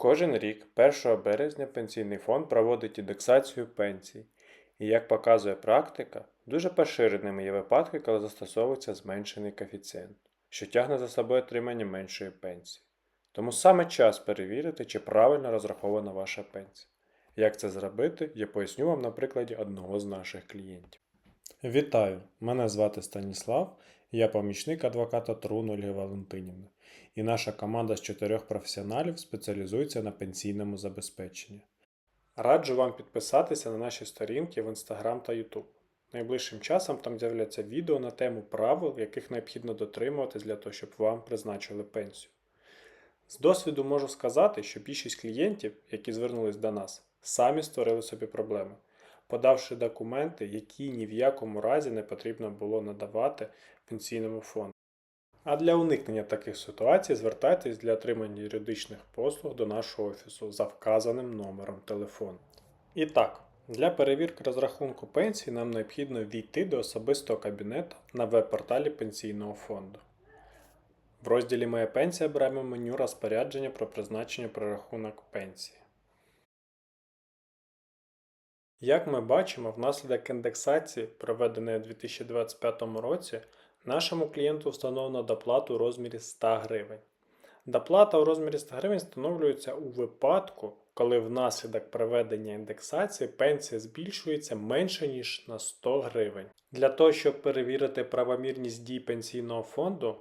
Кожен рік, 1 березня, Пенсійний фонд проводить індексацію пенсій. І як показує практика, дуже поширеними є випадки, коли застосовується зменшений коефіцієнт, що тягне за собою отримання меншої пенсії. Тому саме час перевірити, чи правильно розрахована ваша пенсія. Як це зробити, я поясню вам на прикладі одного з наших клієнтів. Вітаю! Мене звати Станіслав, я помічник адвоката Трун Ольги Валентинівни, і наша команда з чотирьох професіоналів спеціалізується на пенсійному забезпеченні. Раджу вам підписатися на наші сторінки в Instagram та YouTube. Найближчим часом там з'являться відео на тему правил, яких необхідно дотримуватись для того, щоб вам призначили пенсію. З досвіду можу сказати, що більшість клієнтів, які звернулись до нас, самі створили собі проблеми, подавши документи, які ні в якому разі не потрібно було надавати пенсійному фонду. А для уникнення таких ситуацій звертайтесь для отримання юридичних послуг до нашого офісу за вказаним номером телефону. І так, для перевірки розрахунку пенсії нам необхідно війти до особистого кабінету на веб-порталі пенсійного фонду. В розділі Моя пенсія беремо меню розпорядження про призначення прорахунок пенсії. Як ми бачимо, внаслідок індексації, проведеної у 2025 році, нашому клієнту встановлено доплату у розмірі 100 гривень. Доплата у розмірі 100 гривень встановлюється у випадку, коли внаслідок проведення індексації пенсія збільшується менше ніж на 100 гривень. Для того, щоб перевірити правомірність дій пенсійного фонду,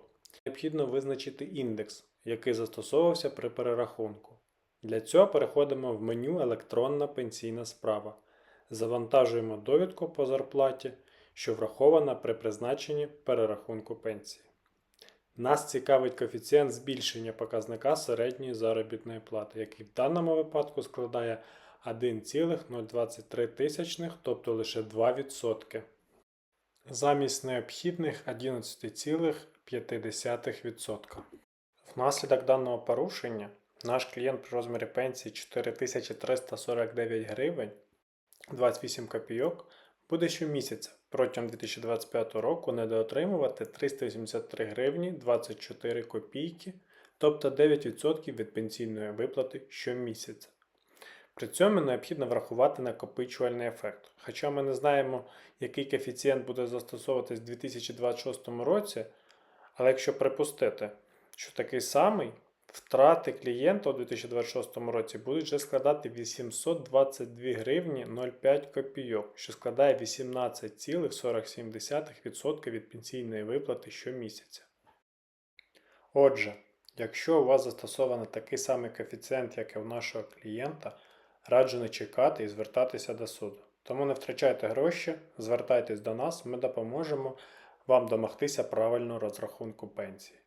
необхідно визначити індекс, який застосовувався при перерахунку. Для цього переходимо в меню Електронна пенсійна справа. Завантажуємо довідку по зарплаті, що врахована при призначенні перерахунку пенсії. Нас цікавить коефіцієнт збільшення показника середньої заробітної плати, який в даному випадку складає 1,023, тисячних, тобто лише 2%. Замість необхідних 11,5%. Внаслідок даного порушення наш клієнт при розмірі пенсії 4349 гривень 28 копійок буде щомісяця протягом 2025 року недоотримувати 383 гривні 24 копійки, тобто 9% від пенсійної виплати щомісяця. При цьому необхідно врахувати накопичувальний ефект. Хоча ми не знаємо, який коефіцієнт буде застосовуватись у 2026 році, але якщо припустити, що такий самий, втрати клієнта у 2026 році будуть вже складати 822 гривні 05 копійок, що складає 18,47% від пенсійної виплати щомісяця. Отже, якщо у вас застосовано такий самий коефіцієнт, як і у нашого клієнта, раджу не чекати і звертатися до суду. Тому не втрачайте гроші, звертайтесь до нас, ми допоможемо вам домогтися правильного розрахунку пенсії.